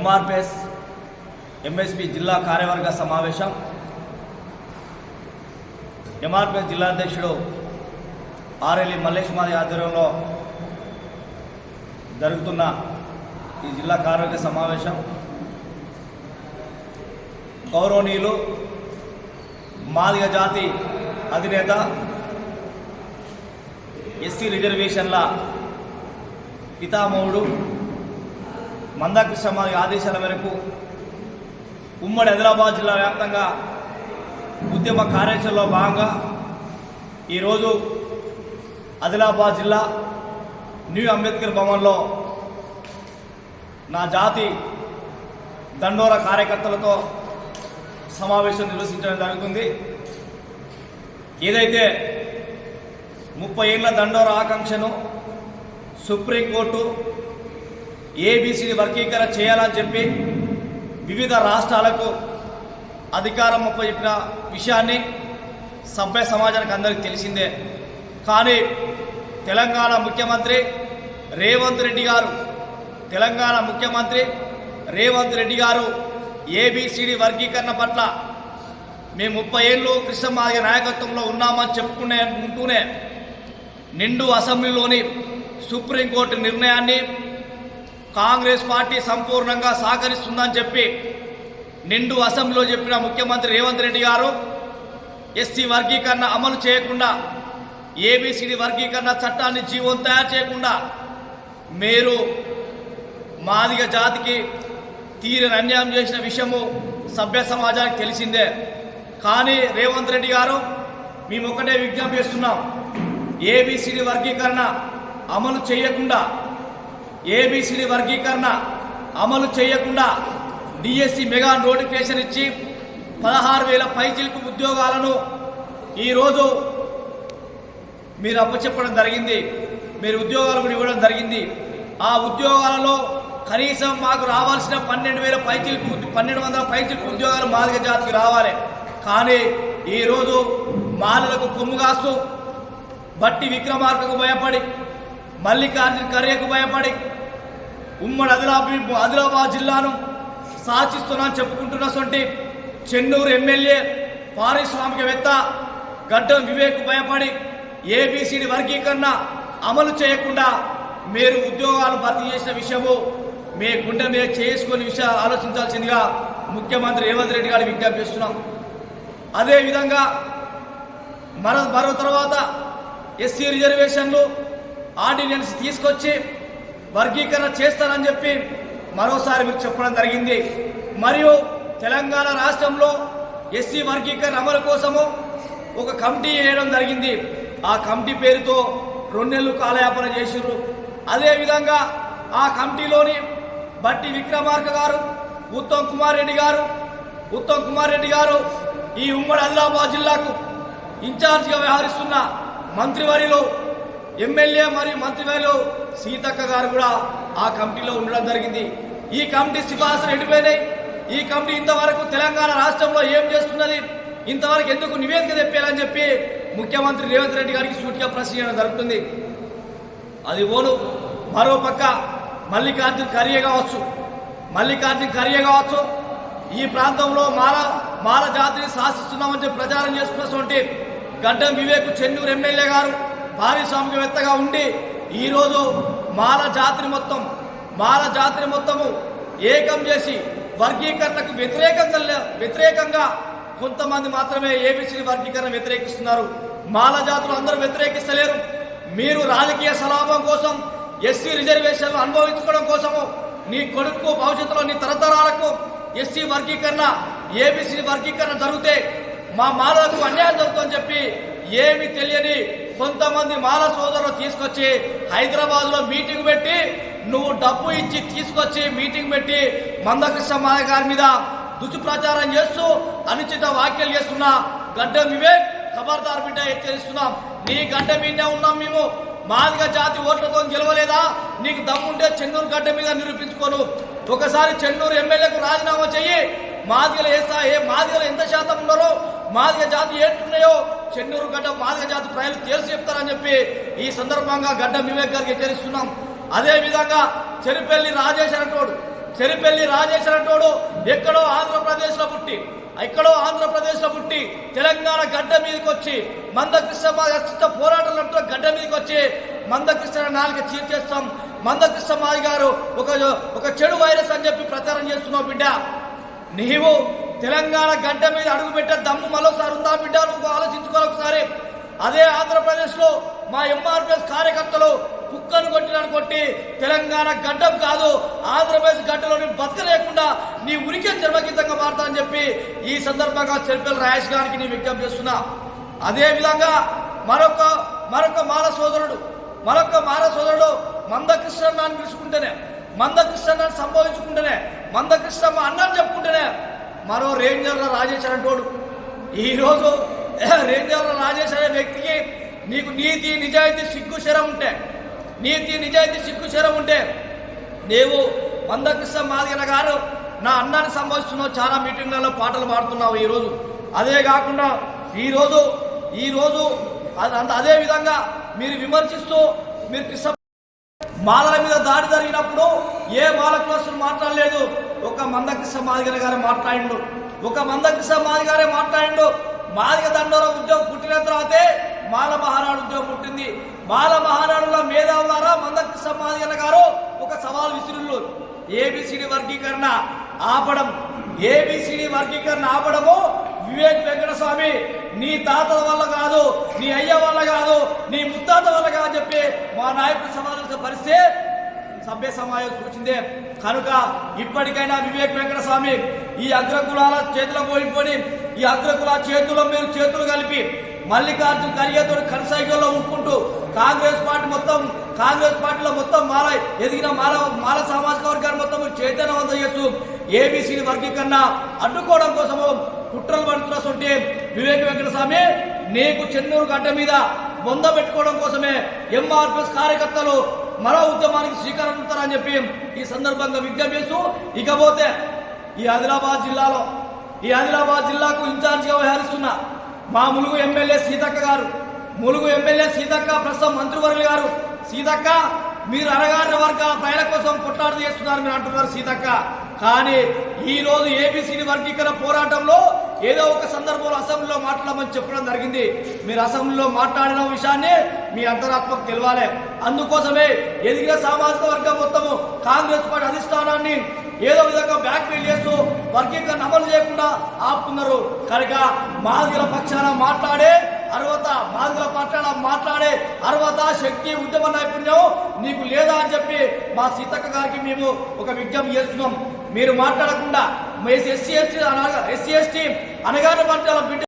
MRPS MSP జిల్లా కార్యవర్గ సమావేశం. ఎంఆర్పిఎస్ జిల్లా అధ్యక్షుడు ఆర్ఎల్ఈ మల్లేష్ మాది ఆధ్వర్యంలో జరుగుతున్న ఈ జిల్లా కార్యవర్గ సమావేశం. గౌరవనీయులు మాదిగ జాతి అధినేత ఎస్సీ రిజర్వేషన్ల పితామహుడు మందాకృష్ణ మాదిగ ఆదేశాల మేరకు ఉమ్మడి ఆదిలాబాద్ జిల్లా వ్యాప్తంగా ఉద్యమ కార్యాచరణలో భాగంగా ఈరోజు ఆదిలాబాద్ జిల్లా న్యూ అంబేద్కర్ భవన్లో నా జాతి దండోర కార్యకర్తలతో సమావేశం నిర్వహించడం జరుగుతుంది. ఏదైతే ముప్పై ఏళ్ళ దండోర ఆకాంక్షను సుప్రీంకోర్టు ఏబీసీని వర్గీకరణ చేయాలని చెప్పి వివిధ రాష్ట్రాలకు అధికారం చెప్పిన విషయాన్ని సభ్య సమాజానికి అందరికీ తెలిసిందే. కానీ తెలంగాణ ముఖ్యమంత్రి రేవంత్ రెడ్డి గారు తెలంగాణ ముఖ్యమంత్రి రేవంత్ రెడ్డి గారు ఏబిసిడి వర్గీకరణ పట్ల మేము ముప్పై ఏళ్ళు కృష్ణమాదిగ నాయకత్వంలో ఉన్నామని చెప్పుకునే ఉంటూనే నిండు అసెంబ్లీలోని సుప్రీంకోర్టు నిర్ణయాన్ని కాంగ్రెస్ పార్టీ సంపూర్ణంగా సహకరిస్తుందని చెప్పి నిండు అసెంబ్లీలో చెప్పిన ముఖ్యమంత్రి రేవంత్ రెడ్డి గారు ఎస్సీ వర్గీకరణ అమలు చేయకుండా ఏబిసిడి వర్గీకరణ చట్టాన్ని జీవం తయారు చేయకుండా మీరు మాదిగ జాతికి తీరని అన్యాయం చేసిన విషయము సభ్య సమాజానికి తెలిసిందే. కానీ రేవంత్ రెడ్డి గారు మేము ఒకటే విజ్ఞప్తి చేస్తున్నాం. ఏబిసిడి వర్గీకరణ అమలు చేయకుండా ఏబిసిడి వర్గీకరణ అమలు చేయకుండా డిఎస్సి మెగా నోటిఫికేషన్ ఇచ్చి పదహారు వేల పైచిలకు ఉద్యోగాలను ఈరోజు మీరు అప్పచెప్పడం జరిగింది. మీరు ఉద్యోగాలు కూడా ఇవ్వడం జరిగింది. ఆ ఉద్యోగాలలో కనీసం మాకు రావాల్సిన పన్నెండు వేల పైచిలకు పన్నెండు వందల పైచిలకు ఉద్యోగాలు మాదిగ జాతికి రావాలి. కానీ ఈరోజు మాలలకు కొమ్ము కాస్తూ బట్టి విక్రమార్కకు భయపడి మల్లికార్జున ఖర్గేకు భయపడి ఉమ్మడి ఆదిలాబీ ఆదిలాబాద్ జిల్లాను సాచిస్తున్నాను చెప్పుకుంటున్న సొంటి చెన్నూరు ఎమ్మెల్యే పారిశ్రామికవేత్త గడ్డం వివేక్ భయపడి ఏబిసిడి వర్గీకరణ అమలు చేయకుండా మీరు ఉద్యోగాలు భర్తీ చేసిన విషయము మీ గుండె మీద చేసుకుని విషయం ఆలోచించాల్సిందిగా ముఖ్యమంత్రి రేవంత్ రెడ్డి గారు విజ్ఞప్తి చేస్తున్నాం అదేవిధంగా మరో మరో తర్వాత ఎస్సీ రిజర్వేషన్లు ఆర్డినెన్స్ తీసుకొచ్చి వర్గీకరణ చేస్తానని చెప్పి మరోసారి మీరు చెప్పడం జరిగింది. మరియు తెలంగాణ రాష్ట్రంలో ఎస్సీ వర్గీకరణ అమలు కోసము ఒక కమిటీ వేయడం జరిగింది. ఆ కమిటీ పేరుతో రెండు నెలలు కాలయాపన చేసిర్రు. అదేవిధంగా ఆ కమిటీలోని బట్టి విక్రమార్క గారు ఉత్తమ్ కుమార్ రెడ్డి గారు ఉత్తమ్ కుమార్ రెడ్డి గారు ఈ ఉమ్మడి అల్లాబాద్ జిల్లాకు ఇన్ఛార్జిగా వ్యవహరిస్తున్న మంత్రివర్యులు ఎమ్మెల్యే మరియు మంత్రివర్యులు సీతక్క గారు కూడా ఆ కమిటీలో ఉండడం జరిగింది. ఈ కమిటీ సిఫార్సులు ఎండిపోయినాయి. ఈ కమిటీ ఇంతవరకు తెలంగాణ రాష్ట్రంలో ఏం చేస్తున్నది? ఇంతవరకు ఎందుకు నివేదిక తెప్పాలని చెప్పి ముఖ్యమంత్రి రేవంత్ రెడ్డి గారికి సూటిగా ప్రశ్న జరుగుతుంది. అది ఓను. మరో పక్క మల్లికార్జున ఖర్గే కావచ్చు. మల్లికార్జున ఖర్గే కావచ్చు. ఈ ప్రాంతంలో మాల మాల జాతిని శాసిస్తున్నామని ప్రచారం చేసుకున్నటువంటి గడ్డం వివేక్ చెన్నూరు ఎమ్మెల్యే గారు పారిశ్రామికవేత్తగా ఉండి ఈరోజు మాల జాతిని మొత్తం మాల జాతిని మొత్తము ఏకం చేసి వర్గీకరణకు వ్యతిరేకంగా లే- వ్యతిరేకంగా కొంతమంది మాత్రమే ఏబిసి వర్గీకరణ వ్యతిరేకిస్తున్నారు. మాల జాతులు అందరూ వ్యతిరేకిస్తలేరు. మీరు రాజకీయ సలాభం కోసం ఎస్సీ రిజర్వేషన్లు అనుభవించుకోవడం కోసము నీ కొడుకు భవిష్యత్తులో నీ తరతరాలకు ఎస్సీ వర్గీకరణ ఏబిసి వర్గీకరణ జరిగితే మా మాలలకు అన్యాయం జరుగుతుందని చెప్పి ఏమి తెలియని కొంతమంది మాల సోదరులు తీసుకొచ్చి హైదరాబాద్లో మీటింగ్ పెట్టి నువ్వు డబ్బు ఇచ్చి తీసుకొచ్చి మీటింగ్ పెట్టి మందకృష్ణ మాల గారి మీద దుష్ప్రచారం చేస్తూ అనుచిత వ్యాఖ్యలు చేస్తున్న గడ్డ వివేక్ ఖబర్దార్ బిడ్డ హెచ్చరిస్తున్నాం. నీ గడ్డ మీదే ఉన్నాం మేము. మాదిగ జాతి ఓట్లతో గెలవలేదా? నీకు దమ్ముంటే చెన్నూరు గడ్డ మీద నిరూపించుకోను. ఒకసారి చెన్నూరు ఎమ్మెల్యేకు రాజీనామా చెయ్యి. మాదిగల ఏ ఏ మాదిగలు ఎంత శాతం ఉన్నారో మాదిగ జాతి ఏంటున్నాయో చెన్నూరు గడ్డ మాదిగ జాతి ప్రజలు తేల్చి చెప్తారని చెప్పి ఈ సందర్భంగా గడ్డ వివేక్ గారికి హెచ్చరిస్తున్నాం. అదే విధంగా చెరుపల్లి రాజేష్ అనేటోడు చెరిపెల్లి రాజేశ్వరటోడు ఎక్కడో ఆంధ్రప్రదేశ్లో పుట్టి ఎక్కడో ఆంధ్రప్రదేశ్లో పుట్టి తెలంగాణ గడ్డ మీదకి వచ్చి మందకృష్ణ అస్తిత్వ పోరాటాలు గడ్డ మీదకి వచ్చి మందకృష్ణ నాలుగు చీర్చేస్తాం మందకృష్ణ మాది గారు ఒక ఒక చెడు వైరస్ అని చెప్పి ప్రచారం చేస్తున్నావు బిడ్డ. నీవు తెలంగాణ గడ్డ మీద అడుగు పెట్టే దమ్ము మరోసారి ఉందా బిడ్డ? నువ్వు ఆలోచించుకోవాలి ఒకసారి. అదే ఆంధ్రప్రదేశ్లో మా ఎంఆర్పిఎస్ కార్యకర్తలు కుక్కను కొట్టినాను కొట్టి తెలంగాణ గడ్డం కాదు ఆంధ్రప్రదేశ్ గడ్డలోని బతకలేకుండా నీ ఉనికి మారతా అని చెప్పి ఈ సందర్భంగా చెరిపల్లి రాయేష్ గారికి నీ విజ్ఞప్తి చేస్తున్నా. అదే విధంగా మరొక మరొక మాల సోదరుడు మరొక మాల సోదరుడు మందకృష్ణ అని పిలుచుకుంటేనే మందకృష్ణ సంబోధించుకుంటేనే మందకృష్ణమ్మ మా చెప్పుకుంటేనే మరో రేంజర్ల రాజేష్ అంటోడు ఈరోజు రేంజర్ల రాజేష్ అనే వ్యక్తికి నీకు నీతి నిజాయితీ సిగ్గు శరం ఉంటే నీతి నిజాయితీ సిగ్గు శరం ఉంటే నీవు మందకృష్ణ మాదిగన గారు నా అన్నాన్ని సంభవిస్తున్నావు చాలా మీటింగ్లలో పాటలు పాడుతున్నావు ఈరోజు అదే కాకుండా ఈరోజు ఈరోజు అంత అదే విధంగా మీరు విమర్శిస్తూ మీరు కృష్ణ మాలల మీద దాడి జరిగినప్పుడు ఏ మాల మాట్లాడలేదు. ఒక మందకృష్ణ మాదిగల గారు మాట్లాడిండు. ఒక మందకృష్ణ మాదిగారే మాట్లాడిండు. మాదిగ దండోర ఉద్యోగం పుట్టిన తర్వాతే మాల మహానాడు ఉద్యోగం పుట్టింది. మాల మహానాడుల మేధావు ద్వారా మందకృష్ణ మాదిగల గారు ఒక సవాల్ విసురుళ్ళు. ఏబిసిడి వర్గీకరణ ఆపడం. ఏబిసిడి వర్గీకరణ ఆపడము వివేక్ వెంకటస్వామి నీ తాతల వల్ల కాదు నీ అయ్య వల్ల కాదు నీ ముత్తాత వల్ల కాదు చెప్పి మా నాయకుడు సమాధానం పరిస్థితి సభ్య సమావేశం సూచిందే కనుక ఇప్పటికైనా వివేక్ వెంకటస్వామి ఈ అగ్రకులాల చేతిలో పోయిపోయి ఈ అగ్రకుల చేతుల్లో మీరు చేతులు కలిపి మల్లికార్జున ఖర్గేతో కనసాగిలో ఉంచుకుంటూ కాంగ్రెస్ పార్టీ మొత్తం కాంగ్రెస్ పార్టీలో మొత్తం మాల ఎదిగిన మాల మాల సామాజిక వర్గాన్ని మొత్తం చైతన్యవంతం చేస్తూ ఏబీసీని వర్గీకరణ అడ్డుకోవడం కోసం కుట్రలు పడుతున్నటువంటి వివేక వెంకటస్వామి నీకు చెన్నూరు గడ్డ మీద బొంద పెట్టుకోవడం కోసమే ఎంఆర్పిఎస్ కార్యకర్తలు మరో ఉద్యమానికి శ్రీకారం అని చెప్పి ఈ సందర్భంగా విజ్ఞప్తి చేస్తూ ఇకపోతే ఈ ఆదిలాబాద్ జిల్లాలో ఈ ఆదిలాబాద్ జిల్లాకు ఇన్ఛార్జిగా వ్యవహరిస్తున్న మా ములుగు ఎమ్మెల్యే సీతక్క గారు ములుగు ఎమ్మెల్యే సీతక్క ప్రస్తుతం మంత్రివర్యులు గారు సీతక్క మీరు అరగారిన వర్గాల ప్రజల కోసం కొట్లాట చేస్తున్నారు మీరు అంటున్నారు సీతక్క. కానీ ఈరోజు ఏబీసీని వర్గీకరణ పోరాటంలో ఏదో ఒక సందర్భంలో అసెంబ్లీలో మాట్లాడమని చెప్పడం జరిగింది. మీరు అసెంబ్లీలో మాట్లాడిన విషయాన్ని మీ అంతరాత్మకు తెలవాలి. అందుకోసమే ఎదిగిన సామాజిక వర్గం మొత్తము కాంగ్రెస్ పార్టీ అధిష్టానాన్ని ఏదో విధంగా బ్యాక్మెయిల్ చేస్తూ వర్గీకరణ అమలు చేయకుండా ఆపుతున్నారు. కనుక మాదిగల పక్షాన మాట్లాడే అర్హత మాదిగల పక్షాన మాట్లాడే అర్హత శక్తి ఉద్యమ నైపుణ్యం నీకు లేదా అని చెప్పి మా సీతక్క గారికి మేము ఒక విజ్ఞప్తి చేస్తున్నాం. మీరు మాట్లాడకుండా ఎస్సీ ఎస్టీ అనగా ఎస్సీ ఎస్టీ అనగానే పట్టాల బిడ్డ